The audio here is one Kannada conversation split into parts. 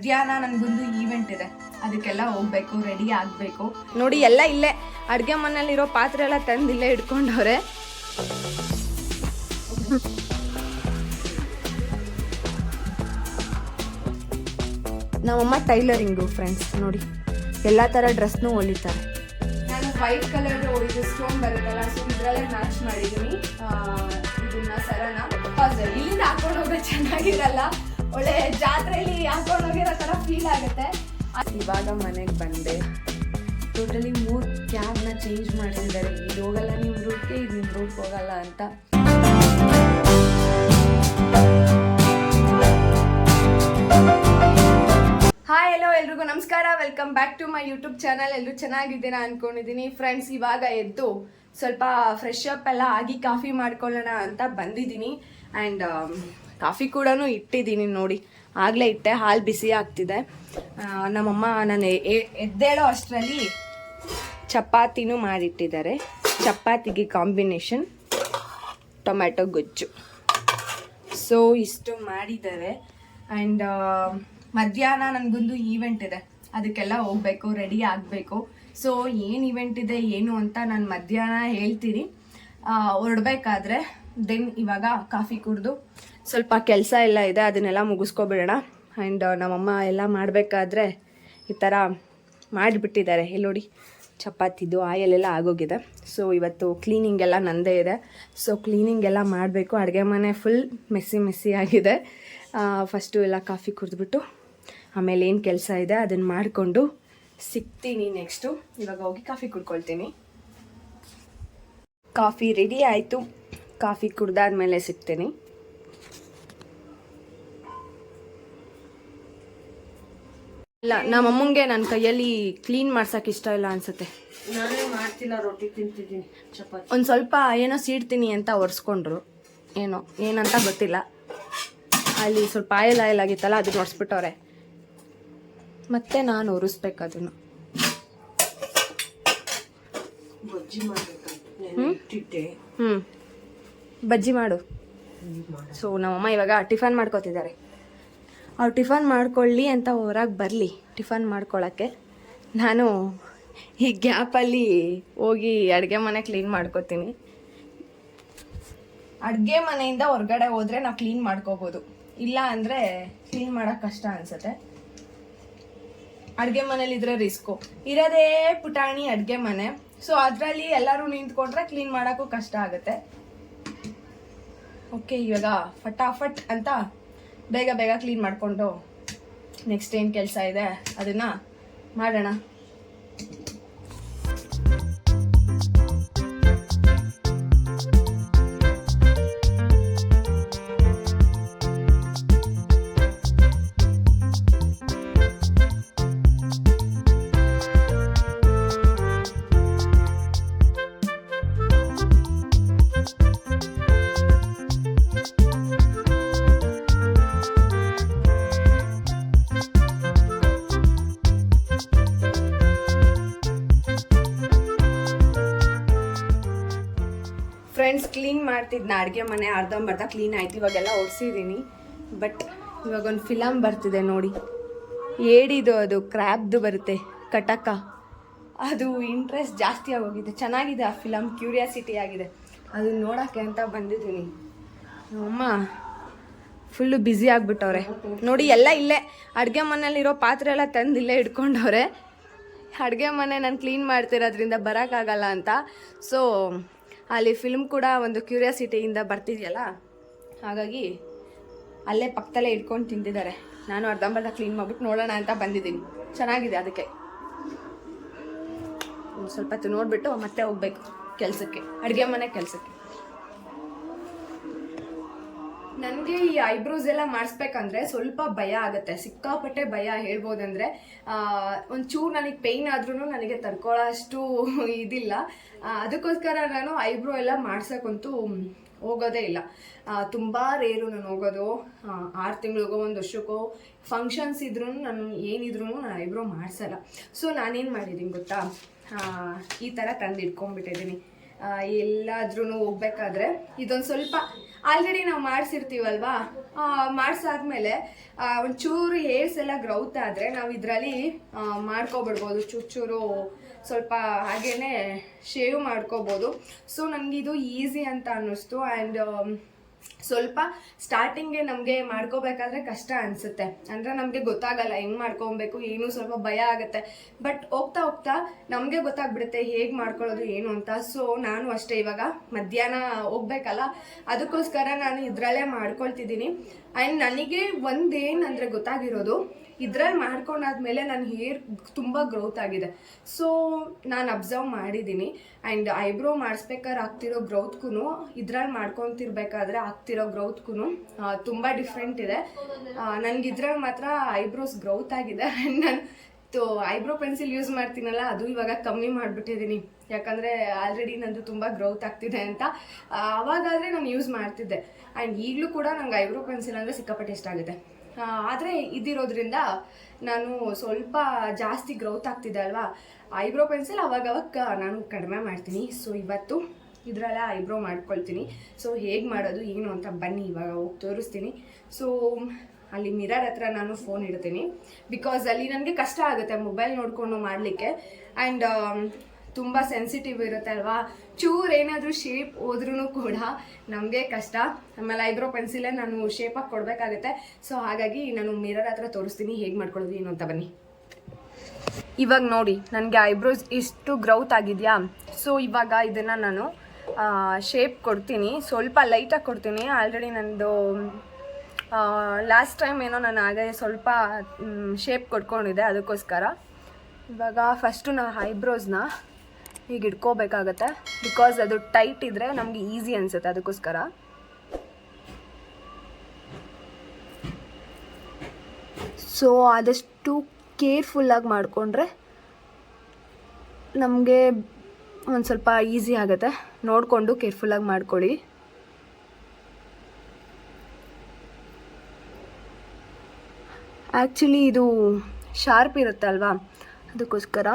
ಮಧ್ಯಾಹ್ನ ನನಗೊಂದು ಈವೆಂಟ್ ಇದೆ. ಅದಕ್ಕೆಲ್ಲ ಹೋಗ್ಬೇಕು ರೆಡಿ ಆಗಬೇಕು. ನೋಡಿ ಎಲ್ಲ ಇಲ್ಲೇ. ಅಡುಗೆ ಮನೆಯಲ್ಲಿರೋ ಪಾತ್ರೆ ಎಲ್ಲ ತಂದು ಇಲ್ಲೇ ಇಟ್ಕೊಂಡವ್ರೆ. ನಮ್ಮಮ್ಮ ಟೈಲರಿಂಗು ಫ್ರೆಂಡ್ಸ್ ನೋಡಿ ಎಲ್ಲ ಥರ ಡ್ರೆಸ್ನೂ ಹೊಲಿತಾರೆ. ನಾನು ವೈಟ್ ಕಲರ್ ಇದು ಸ್ಟೋನ್ ಬರುತ್ತಲ್ಲ ಸೊ ಇದರಲ್ಲೇ ಮ್ಯಾಚ್ ಮಾಡಿದ್ದೀನಿ ಇದನ್ನ ಸರನ ಇಲ್ಲಿಂದ ಹಾಕೊಂಡು ಹೋದ್ರೆ ಚೆನ್ನಾಗಿರಲ್ಲ. ಒಳ್ಳೆ ಜಾತ್ರೆಯಲ್ಲಿ ಹಾಕೊಂಡು ಹೋಗಿರೋ ಥರ ಫೀಲ್ ಆಗುತ್ತೆ. ಇವಾಗ ಮನೆಗೆ ಬಂದೆ. ಟೋಟಲಿ ಮೂರು ಕ್ಯಾಬ್ನ ಚೇಂಜ್ ಮಾಡಿಸಿದ್ದಾರೆ ಇದು ಹೋಗಲ್ಲ ನಿಮ್ಮ ರೂಟ್ಗೆ ಇದು ನಿಮ್ಮ ರೂಟ್ ಹೋಗಲ್ಲ ಅಂತ. ಹಾಯ್ ಎಲ್ಲೋ ಎಲ್ರಿಗೂ ನಮಸ್ಕಾರ. Welcome back to my YouTube channel ಎಲ್ಲರೂ ಚೆನ್ನಾಗಿದ್ದೀರಾ ಅನ್ಕೊಂಡಿದ್ದೀನಿ. ಫ್ರೆಂಡ್ಸ್ ಇವಾಗ ಎದ್ದು ಸ್ವಲ್ಪ ಫ್ರೆಶ್ ಅಪ್ ಎಲ್ಲ ಆಗಿ ಕಾಫಿ ಮಾಡ್ಕೊಳ್ಳೋಣ ಅಂತ ಬಂದಿದ್ದೀನಿ. ಆ್ಯಂಡ್ ಕಾಫಿ ಕೂಡ ಇಟ್ಟಿದ್ದೀನಿ ನೋಡಿ. ಆಗಲೇ ಇಟ್ಟೆ, ಹಾಲು ಬಿಸಿ ಆಗ್ತಿದೆ. ನಮ್ಮಮ್ಮ ನಾನು ಎದ್ದೇಳೋ ಅಷ್ಟರಲ್ಲಿ ಚಪಾತಿನೂ ಮಾಡಿಟ್ಟಿದ್ದಾರೆ. ಚಪಾತಿಗೆ ಕಾಂಬಿನೇಷನ್ ಟೊಮ್ಯಾಟೊ ಗೊಜ್ಜು. ಸೊ ಇಷ್ಟು ಮಾಡಿದ್ದಾರೆ. ಆ್ಯಂಡ್ ಮಧ್ಯಾಹ್ನ ನನಗೊಂದು ಈವೆಂಟ್ ಇದೆ. ಅದಕ್ಕೆಲ್ಲ ಹೋಗ್ಬೇಕು ರೆಡಿ ಆಗಬೇಕು. ಸೊ ಏನು ಈವೆಂಟ್ ಇದೆ, ಏನು ಅಂತ ನಾನು ಮಧ್ಯಾಹ್ನ ಹೇಳ್ತೀನಿ. ಹೊರಡ್ಬೇಕಾದ್ರೆ ದೆನ್ ಇವಾಗ ಕಾಫಿ ಕುಡಿದು ಸ್ವಲ್ಪ ಕೆಲಸ ಎಲ್ಲ ಇದೆ, ಅದನ್ನೆಲ್ಲ ಮುಗಿಸ್ಕೊಬಿಡೋಣ. ಆ್ಯಂಡ್ ನಮ್ಮಮ್ಮ ಎಲ್ಲ ಮಾಡಬೇಕಾದ್ರೆ ಈ ಥರ ಮಾಡಿಬಿಟ್ಟಿದ್ದಾರೆ. ಇಲ್ಲಿ ನೋಡಿ, ಚಪಾತಿದು ಆಯಲ್ ಎಲ್ಲ ಆಗೋಗಿದೆ. ಸೊ ಇವತ್ತು ಕ್ಲೀನಿಂಗ್ ಎಲ್ಲ ನಂದೇ ಇದೆ. ಸೊ ಕ್ಲೀನಿಂಗ್ ಎಲ್ಲ ಮಾಡಬೇಕು. ಅಡುಗೆ ಮನೆ ಫುಲ್ ಮೆಸ್ಸಿ ಮೆಸ್ಸಿ ಆಗಿದೆ. ಫಸ್ಟು ಎಲ್ಲ ಕಾಫಿ ಕುಡಿದ್ಬಿಟ್ಟು ಆಮೇಲೆ ಏನು ಕೆಲಸ ಇದೆ ಅದನ್ನು ಮಾಡಿಕೊಂಡು ಸಿಗ್ತೀನಿ ನೆಕ್ಸ್ಟು ಇವಾಗ ಹೋಗಿ ಕಾಫಿ ಕುಡ್ಕೊಳ್ತೀನಿ. ಕಾಫಿ ರೆಡಿ ಆಯಿತು. ಕಾಫಿ ಕುಡ್ದಾದ್ಮೇಲೆ ಸಿಗ್ತೀನಿ. ಇಲ್ಲ ನಮ್ಮ ಅಮ್ಮಂಗೆ ನನ್ನ ಕೈಯಲ್ಲಿ ಕ್ಲೀನ್ ಮಾಡ್ಸಕ್ ಇಷ್ಟ ಇಲ್ಲ ಅನ್ಸುತ್ತೆ. ನಾನೇ ಮಾಡ್ತಿಲ್ಲ ರೊಟ್ಟಿ ತಿಂತಿದ್ದೀನಿ ಚಪಾತಿ. ಒಂದು ಸ್ವಲ್ಪ ಏನೋ ಸೀಡ್ತೀನಿ ಅಂತ ಒರೆಸ್ಕೊಂಡ್ರು. ಏನೋ ಏನಂತ ಗೊತ್ತಿಲ್ಲ. ಅಲ್ಲಿ ಸ್ವಲ್ಪ ಆಯಲ್ ಆಯಲ್ ಆಗಿತ್ತಲ್ಲ ಅದನ್ನ ಒರೆಸ್ಬಿಟ್ಟವ್ರೆ. ಮತ್ತೆ ನಾನು ಒರೆಸ್ಬೇಕು ಅದನ್ನು. ಬಜ್ಜಿ ಮಾಡ್ಬೇಕಂತ ಹ್ಞೂ ಬಜ್ಜಿ ಮಾಡು. ಸೊ ನಮ್ಮಮ್ಮ ಇವಾಗ ಟಿಫನ್ ಮಾಡ್ಕೋತಿದ್ದಾರೆ. ಅವ್ರು ಟಿಫನ್ ಮಾಡ್ಕೊಳ್ಳಿ ಅಂತ ಹೊರಗೆ ಬರಲಿ, ಟಿಫನ್ ಮಾಡ್ಕೊಳ್ಳೋಕ್ಕೆ ನಾನು ಈ ಗ್ಯಾಪಲ್ಲಿ ಹೋಗಿ ಅಡುಗೆ ಮನೆ ಕ್ಲೀನ್ ಮಾಡ್ಕೋತೀನಿ. ಅಡುಗೆ ಮನೆಯಿಂದ ಹೊರಗಡೆ ಹೋದರೆ ನಾವು ಕ್ಲೀನ್ ಮಾಡ್ಕೋಬೋದು. ಇಲ್ಲ ಅಂದರೆ ಕ್ಲೀನ್ ಮಾಡೋಕ್ಕೆ ಕಷ್ಟ ಅನಿಸುತ್ತೆ. ಅಡುಗೆ ಮನೇಲಿದ್ರೆ ರಿಸ್ಕು. ಇರೋದೇ ಪುಟಾಣಿ ಅಡುಗೆ ಮನೆ. ಸೊ ಅದರಲ್ಲಿ ಎಲ್ಲರೂ ನಿಂತ್ಕೊಂಡ್ರೆ ಕ್ಲೀನ್ ಮಾಡೋಕ್ಕೂ ಕಷ್ಟ ಆಗುತ್ತೆ. ಓಕೆ ಇವಾಗ ಫಟಾಫಟ್ ಅಂತ ಬೇಗ ಬೇಗ ಕ್ಲೀನ್ ಮಾಡಿಕೊಂಡು ನೆಕ್ಸ್ಟ್ ಏನು ಕೆಲಸ ಇದೆ ಅದನ್ನು ಮಾಡೋಣ. ಮಾಡ್ತಿದ್ನ ಅಡುಗೆ ಮನೆ ಅರ್ಧಂಬರ್ಧ ಕ್ಲೀನ್ ಆಯ್ತು, ಇವಾಗೆಲ್ಲ ಒರೆಸಿದ್ದೀನಿ ಬಟ್ ಇವಾಗ ಒಂದು ಫಿಲಮ್ ಬರ್ತಿದೆ ನೋಡಿ. ಏಡಿದು ಅದು ಕ್ರ್ಯಾಬ್ದು ಬರುತ್ತೆ, ಕಟಕ. ಅದು ಇಂಟ್ರೆಸ್ಟ್ ಜಾಸ್ತಿ ಆಗೋಗಿದೆ. ಚೆನ್ನಾಗಿದೆ ಆ ಫಿಲಮ್ ಕ್ಯೂರಿಯಾಸಿಟಿ ಆಗಿದೆ. ಅದನ್ನ ನೋಡೋಕ್ಕೆ ಅಂತ ಬಂದಿದ್ದೀನಿ. ಅಮ್ಮ ಫುಲ್ಲು ಬ್ಯುಸಿ ಆಗಿಬಿಟ್ಟವ್ರೆ. ನೋಡಿ, ಎಲ್ಲ ಇಲ್ಲೇ, ಅಡುಗೆ ಮನೇಲಿರೋ ಪಾತ್ರೆ ಎಲ್ಲ ತಂದು ಇಲ್ಲೇ ಇಟ್ಕೊಂಡವ್ರೆ. ಅಡುಗೆ ಮನೆ ನಾನು ಕ್ಲೀನ್ ಮಾಡ್ತಿರೋದ್ರಿಂದ ಬರೋಕ್ಕಾಗಲ್ಲ ಅಂತ. ಸೊ ಅಲ್ಲಿ ಫಿಲ್ಮ್ ಕೂಡ ಒಂದು ಕ್ಯೂರಿಯಾಸಿಟಿಯಿಂದ ಬರ್ತಿದೆಯಲ್ಲ? ಹಾಗಾಗಿ ಅಲ್ಲೇ ಪಕ್ಕದಲ್ಲೇ ಇಟ್ಕೊಂಡು ತಿಂದಿದ್ದಾರೆ ನಾನು ಅರ್ಧಂಬರ್ಧ ಕ್ಲೀನ್ ಮಾಡ್ಬಿಟ್ಟು ನೋಡೋಣ ಅಂತ ಬಂದಿದ್ದೀನಿ. ಚೆನ್ನಾಗಿದೆ ಅದಕ್ಕೆ. ಸ್ವಲ್ಪ ಹೊತ್ತು ನೋಡಿಬಿಟ್ಟು ಮತ್ತೆ ಹೋಗ್ಬೇಕು ಕೆಲಸಕ್ಕೆ. ಅಡುಗೆ ಮನೆ ಕೆಲಸಕ್ಕೆ. ನನಗೆ ಈ ಐಬ್ರೋಸ್ ಎಲ್ಲ ಮಾಡಿಸ್ಬೇಕಂದ್ರೆ ಸ್ವಲ್ಪ ಭಯ ಆಗುತ್ತೆ. ಸಿಕ್ಕಾಪಟ್ಟೆ ಭಯ ಹೇಳ್ಬೋದಂದ್ರೆ ಒಂಚೂರು ನನಗೆ ಪೇಯ್ನ್ ಆದ್ರೂ ನನಗೆ ತಡ್ಕೊಳ್ಳೋ ಅಷ್ಟು ಇದಿಲ್ಲ ಅದಕ್ಕೋಸ್ಕರ ನಾನು ಐಬ್ರೋ ಎಲ್ಲ ಮಾಡ್ಸೋಕ್ಕಂತೂ ಹೋಗೋದೇ ಇಲ್ಲ. ತುಂಬ ರೇರು ನಾನು ಹೋಗೋದು. ಆರು ತಿಂಗಳಿಗೋ, ಒಂದು ವರ್ಷಕ್ಕೋ ಫಂಕ್ಷನ್ಸ್ ಇದ್ರೂ ನಾನು ಏನಿದ್ರು ನಾನು ಐಬ್ರೋ ಮಾಡಿಸಲ್ಲ. ಸೊ ನಾನೇನು ಮಾಡಿದ್ದೀನಿ ಗೊತ್ತಾ? ಈ ಥರ ತಂದು ಇಟ್ಕೊಂಡ್ಬಿಟ್ಟಿದ್ದೀನಿ ಎಲ್ಲಾದ್ರೂ ಹೋಗ್ಬೇಕಾದ್ರೆ ಇದೊಂದು ಸ್ವಲ್ಪ ಆಲ್ರೆಡಿ ನಾವು ಮಾಡಿಸಿರ್ತೀವಲ್ವಾ? ಮಾಡಿಸಾದ್ಮೇಲೆ ಒಂಚೂರು ಹೇರ್ಸ್ ಎಲ್ಲ ಗ್ರೌತ್ ಆದರೆ ನಾವು ಇದರಲ್ಲಿ ಮಾಡ್ಕೊಬಿಡ್ಬೋದು. ಚೂರು ಚೂರು ಸ್ವಲ್ಪ ಹಾಗೇ ಶೇವ್ ಮಾಡ್ಕೋಬೋದು. ಸೊ ನನಗಿದು ಈಸಿ ಅಂತ ಅನ್ನಿಸ್ತು. ಆ್ಯಂಡ್ ಸ್ವಲ್ಪ ಸ್ಟಾರ್ಟಿಂಗ್ಗೆ ನಮಗೆ ಮಾಡ್ಕೋಬೇಕಾದ್ರೆ ಕಷ್ಟ ಅನಿಸುತ್ತೆ. ಅಂದರೆ ನಮಗೆ ಗೊತ್ತಾಗಲ್ಲ, ಹೆಂಗೆ ಮಾಡ್ಕೊಬೇಕು, ಏನು ಸ್ವಲ್ಪ ಭಯ ಆಗುತ್ತೆ. ಬಟ್ ಹೋಗ್ತಾ ಹೋಗ್ತಾ ನಮಗೆ ಗೊತ್ತಾಗ್ಬಿಡುತ್ತೆ ಹೇಗೆ ಮಾಡ್ಕೊಳ್ಳೋದು, ಏನು ಅಂತ. ಸೊ ನಾನು ಅಷ್ಟೇ ಇವಾಗ ಮಧ್ಯಾಹ್ನ ಹೋಗ್ಬೇಕಲ್ಲ, ಅದಕ್ಕೋಸ್ಕರ ನಾನು ಇದರಲ್ಲೇ ಮಾಡ್ಕೊಳ್ತಿದ್ದೀನಿ. ಆ್ಯಂಡ್ ನನಗೆ ಒಂದೇನಂದರೆ ಗೊತ್ತಾಗಿರೋದು ಇದ್ರಲ್ಲಿ ಮಾಡ್ಕೊಂಡಾದ್ಮೇಲೆ ನನ್ನ ಹೇರ್ ತುಂಬ ಗ್ರೋತ್ ಆಗಿದೆ. ಸೊ ನಾನು ಅಬ್ಸರ್ವ್ ಮಾಡಿದ್ದೀನಿ ಆ್ಯಂಡ್ ಐಬ್ರೋ ಮಾಡಿಸ್ಬೇಕಾದ್ರೆ ಆಗ್ತಿರೋ ಗ್ರೌತ್ಗೂ ಇದ್ರಲ್ಲಿ ಮಾಡ್ಕೊತಿರ್ಬೇಕಾದ್ರೆ ಆಗ್ತಿರೋ ಗ್ರೌತ್ಗೂ ತುಂಬ ಡಿಫ್ರೆಂಟ್ ಇದೆ. ನನಗೆ ಇದ್ರಲ್ಲಿ ಮಾತ್ರ ಐಬ್ರೋಸ್ ಗ್ರೌತ್ ಆಗಿದೆ. ಆ್ಯಂಡ್ ನಾನು, ತೋ ಐಬ್ರೋ ಪೆನ್ಸಿಲ್ ಯೂಸ್ ಮಾಡ್ತೀನಲ್ಲ, ಅದು ಇವಾಗ ಕಮ್ಮಿ ಮಾಡಿಬಿಟ್ಟಿದ್ದೀನಿ ಯಾಕಂದರೆ ಆಲ್ರೆಡಿ ನಂದು ತುಂಬ ಗ್ರೋತ್ ಆಗ್ತಿದೆ ಅಂತ. ಆವಾಗಾದರೆ ನಾನು ಯೂಸ್ ಮಾಡ್ತಿದ್ದೆ. ಆ್ಯಂಡ್ ಈಗಲೂ ಕೂಡ ನಂಗೆ ಐಬ್ರೋ ಪೆನ್ಸಿಲ್ ಅಂದರೆ ಸಿಕ್ಕಾಪಟ್ಟೆ ಇಷ್ಟ ಆಗಿದೆ ಆದರೆ ಇದಿರೋದ್ರಿಂದ ನಾನು ಸ್ವಲ್ಪ ಜಾಸ್ತಿ ಗ್ರೌತ್ ಆಗ್ತಿದೆ ಅಲ್ವಾ? ಐಬ್ರೋ ಪೆನ್ಸಿಲ್ ಅವಾಗವಾಗ ನಾನು ಕಡಿಮೆ ಮಾಡ್ತೀನಿ. ಸೊ ಇವತ್ತು ಇದರಲ್ಲ ಐಬ್ರೋ ಮಾಡ್ಕೊಳ್ತೀನಿ. ಸೊ ಹೇಗೆ ಮಾಡೋದು, ಏನು ಅಂತ ಬನ್ನಿ, ಇವಾಗ ಹೋಗಿ ತೋರಿಸ್ತೀನಿ. ಸೊ ಅಲ್ಲಿ ಮಿರರ್ ಹತ್ರ ನಾನು ಫೋನ್ ಇಡ್ತೀನಿ. ಬಿಕಾಸ್ ಅಲ್ಲಿ ನನಗೆ ಕಷ್ಟ ಆಗುತ್ತೆ ಮೊಬೈಲ್ ನೋಡಿಕೊಂಡು ಮಾಡಲಿಕ್ಕೆ. ಆ್ಯಂಡ್ ತುಂಬ ಸೆನ್ಸಿಟಿವ್ ಇರುತ್ತೆ ಅಲ್ವಾ? ಚೂರ್ ಏನಾದರೂ ಶೇಪ್ ಹೋದ್ರೂ ಕೂಡ ನಮಗೆ ಕಷ್ಟ. ಆಮೇಲೆ ಐಬ್ರೋ ಪೆನ್ಸಿಲೇ ನಾನು ಶೇಪಾಗಿ ಕೊಡಬೇಕಾಗುತ್ತೆ. ಸೊ ಹಾಗಾಗಿ ನಾನು ಮಿರರ್ ಹತ್ರ ತೋರಿಸ್ತೀನಿ. ಹೇಗೆ ಮಾಡ್ಕೊಳ್ಳೋದು ಏನು ಅಂತ ಬನ್ನಿ. ಇವಾಗ ನೋಡಿ, ನನಗೆ ಐಬ್ರೋಸ್ ಇಷ್ಟು ಗ್ರೌತ್ ಆಗಿದೆಯಾ? ಸೊ ಇವಾಗ ಇದನ್ನು ನಾನು ಶೇಪ್ ಕೊಡ್ತೀನಿ. ಸ್ವಲ್ಪ ಲೈಟಾಗಿ ಕೊಡ್ತೀನಿ. ಆಲ್ರೆಡಿ ನಂದು ಲಾಸ್ಟ್ ಟೈಮ್ ಏನೋ ನಾನು ಹಾಗೆ ಸ್ವಲ್ಪ ಶೇಪ್ ಕೊಟ್ಕೊಂಡಿದ್ದೆ ಅದಕ್ಕೋಸ್ಕರ. ಇವಾಗ ಫಸ್ಟು ನಾವು ಐಬ್ರೋಸ್ನ ಹೀಗೆ ಇಟ್ಕೋಬೇಕಾಗತ್ತೆ ಬಿಕಾಸ್ ಅದು ಟೈಟ್ ಇದ್ದರೆ ನಮಗೆ ಈಸಿ ಅನಿಸುತ್ತೆ ಅದಕ್ಕೋಸ್ಕರ. ಸೊ ಆದಷ್ಟು ಕೇರ್ಫುಲ್ಲಾಗಿ ಮಾಡಿಕೊಂಡ್ರೆ ನಮಗೆ ಒಂದು ಸ್ವಲ್ಪ ಈಸಿ ಆಗುತ್ತೆ. ನೋಡಿಕೊಂಡು ಕೇರ್ಫುಲ್ಲಾಗಿ ಮಾಡ್ಕೊಳ್ಳಿ. ಆ್ಯಕ್ಚುಲಿ ಇದು ಶಾರ್ಪ್ ಇರುತ್ತೆ ಅಲ್ವಾ ಅದಕ್ಕೋಸ್ಕರ.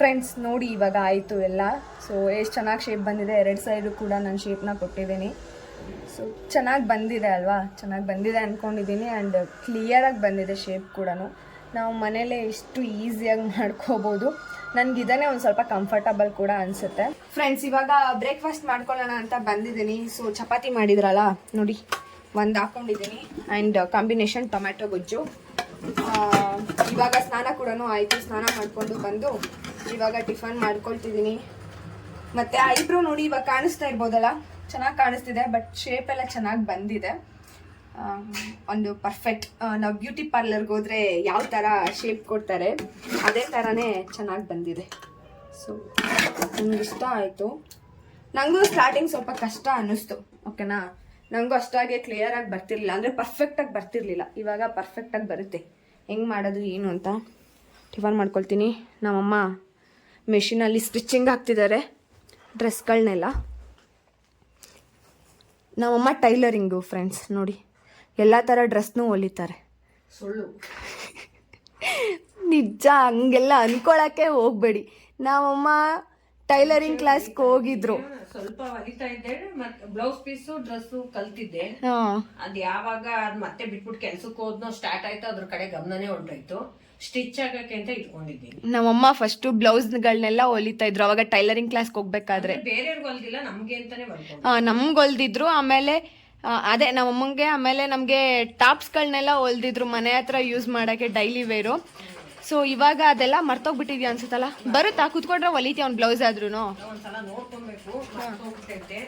ಫ್ರೆಂಡ್ಸ್ ನೋಡಿ ಇವಾಗ ಆಯಿತು ಎಲ್ಲ. ಸೊ ಎಷ್ಟು ಚೆನ್ನಾಗಿ ಶೇಪ್ ಬಂದಿದೆ. ಎರಡು ಸೈಡು ಕೂಡ ನಾನು ಶೇಪ್ನ ಕೊಟ್ಟಿದ್ದೀನಿ. ಸೊ ಚೆನ್ನಾಗಿ ಬಂದಿದೆ ಅಲ್ವಾ? ಚೆನ್ನಾಗಿ ಬಂದಿದೆ ಅಂದ್ಕೊಂಡಿದ್ದೀನಿ ಆ್ಯಂಡ್ ಕ್ಲಿಯರಾಗಿ ಬಂದಿದೆ ಶೇಪ್ ಕೂಡ ನಾವು ಮನೇಲೇ ಎಷ್ಟು ಈಸಿಯಾಗಿ ಮಾಡ್ಕೋಬೋದು. ನನಗೆ ಇದನ್ನೇ ಒಂದು ಸ್ವಲ್ಪ ಕಂಫರ್ಟಬಲ್ ಕೂಡ ಅನಿಸುತ್ತೆ. ಫ್ರೆಂಡ್ಸ್ ಇವಾಗ ಬ್ರೇಕ್ಫಾಸ್ಟ್ ಮಾಡ್ಕೊಳ್ಳೋಣ ಅಂತ ಬಂದಿದ್ದೀನಿ. ಸೊ ಚಪಾತಿ ಮಾಡಿದ್ರಲ್ಲ? ನೋಡಿ, ಒಂದು ಹಾಕ್ಕೊಂಡಿದ್ದೀನಿ ಆ್ಯಂಡ್ ಕಾಂಬಿನೇಷನ್ ಟೊಮ್ಯಾಟೊ ಗೊಜ್ಜು. ಇವಾಗ ಸ್ನಾನ ಕೂಡ ಆಯಿತು. ಸ್ನಾನ ಮಾಡಿಕೊಂಡು ಬಂದು ಇವಾಗ ಟಿಫನ್ ಮಾಡ್ಕೊಳ್ತಿದ್ದೀನಿ. ಮತ್ತು ಐಬ್ರೋ ನೋಡಿ ಇವಾಗ ಕಾಣಿಸ್ತಾ ಇರ್ಬೋದಲ್ಲ? ಚೆನ್ನಾಗಿ ಕಾಣಿಸ್ತಿದೆ ಬಟ್ ಶೇಪ್ ಎಲ್ಲ ಚೆನ್ನಾಗಿ ಬಂದಿದೆ. ಒಂದು ಪರ್ಫೆಕ್ಟ್ ನಾವು ಬ್ಯೂಟಿ ಪಾರ್ಲರ್ಗೆ ಹೋದ್ರೆ ಯಾವ ಥರ ಶೇಪ್ ಕೊಡ್ತಾರೆ, ಅದೇ ಥರನೇ ಚೆನ್ನಾಗಿ ಬಂದಿದೆ. ಸೊ ನನಗೆ ಇಷ್ಟ ಆಯಿತು. ನನಗೂ ಸ್ಟಾರ್ಟಿಂಗ್ ಸ್ವಲ್ಪ ಕಷ್ಟ ಅನ್ನಿಸ್ತು ಓಕೆನಾ ನನಗೂ ಅಷ್ಟಾಗೆ ಕ್ಲಿಯರಾಗಿ ಬರ್ತಿರ್ಲಿಲ್ಲ, ಅಂದರೆ ಪರ್ಫೆಕ್ಟಾಗಿ ಬರ್ತಿರ್ಲಿಲ್ಲ. ಇವಾಗ ಪರ್ಫೆಕ್ಟಾಗಿ ಬರುತ್ತೆ. ಹೆಂಗೆ ಮಾಡೋದು, ಏನು ಅಂತ ಟಿಫನ್ ಮಾಡ್ಕೊಳ್ತೀನಿ. ನಮ್ಮಮ್ಮ ಮೆಷಿನಲ್ಲಿ ಸ್ಟಿಚಿಂಗ್ ಹಾಕ್ತಿದ್ದಾರೆ ಡ್ರೆಸ್ಗಳನ್ನೆಲ್ಲ. ನಮ್ಮಮ್ಮ ಟೈಲರಿಂಗು ಫ್ರೆಂಡ್ಸ್ ನೋಡಿ. ಎಲ್ಲ ಥರ ಡ್ರೆಸ್ನೂ ಹೊಲಿತಾರೆ. ಸುಳ್ಳು. ನಿಜ ಹಂಗೆಲ್ಲ ಅನ್ಕೊಳಕ್ಕೆ ಹೋಗ್ಬೇಡಿ. ನಾವಮ್ಮ ಟೈಲರಿಂಗ್ ಕ್ಲಾಸ್ಗೆ ಹೋಗಿದ್ರು. ಸ್ವಲ್ಪ ಹೊಲಿತಾ ಇದ್ದೆ ಬ್ಲೌಸ್ ಪೀಸು ಡ್ರೆಸ್ಸು ಕಲ್ತಿದ್ದೆ. ಅದ್ ಯಾವಾಗ ಅದ್ ಮತ್ತೆ ಬಿಟ್ಬಿಟ್ಟು ಕೆಲ್ಸಕ್ಕೆ ಹೋದ್ನೋ ಸ್ಟಾರ್ಟ್ ಆಯ್ತು ಅದ್ರ ಕಡೆ ಗಮನನೇ ಹೊಂಟೋಯ್ತು ಸ್ಟಿಚ್ ಆಗಕ್ಕೆ ಅಂತ ಇಟ್ಕೊಂಡಿದ್ದೀನಿ. ನಮ್ಮಮ್ಮ ಫಸ್ಟು ಬ್ಲೌಸ್ಗಳನ್ನೆಲ್ಲ ಹೊಲಿತಾ ಇದ್ರು. ಅವಾಗ ಟೈಲರಿಂಗ್ ಕ್ಲಾಸ್ಗೆ ಹೋಗ್ಬೇಕಾದ್ರೆ. ಬೇರೆಯವ್ರಿಗೆ ಹೊಲ್ದಿಲ್ಲ ನಮ್ಗೆ ಅಂತಾನೆ ನಮ್ಗ್ ಹೊಲ್ದಿದ್ರು. ಆಮೇಲೆ ಆ, ಅದೇ ನಮ್ಮಮ್ಮಂಗೆ ಆಮೇಲೆ ನಮಗೆ ಟಾಪ್ಸ್ಗಳನ್ನೆಲ್ಲ ಹೊಲ್ದಿದ್ರು. ಮನೆ ಹತ್ರ ಯೂಸ್ ಮಾಡೋಕ್ಕೆ ಡೈಲಿ ವೇರು. ಸೊ ಇವಾಗ ಅದೆಲ್ಲ ಮರ್ತೋಗ್ಬಿಟ್ಟಿದ್ಯಾ ಅನ್ಸುತ್ತಲ್ಲ? ಬರುತ್ತಾ? ಕುತ್ಕೊಂಡ್ರೆ ಹೊಲಿತೀವಿ ಅವ್ನ ಬ್ಲೌಸ್ ಆದ್ರೂ ಒಂದ್ಸಲ ನೋಡ್ಕೊಬೇಕು. ಮರ್ತೋಗ್ಬಿಟ್ಟೈತೆ.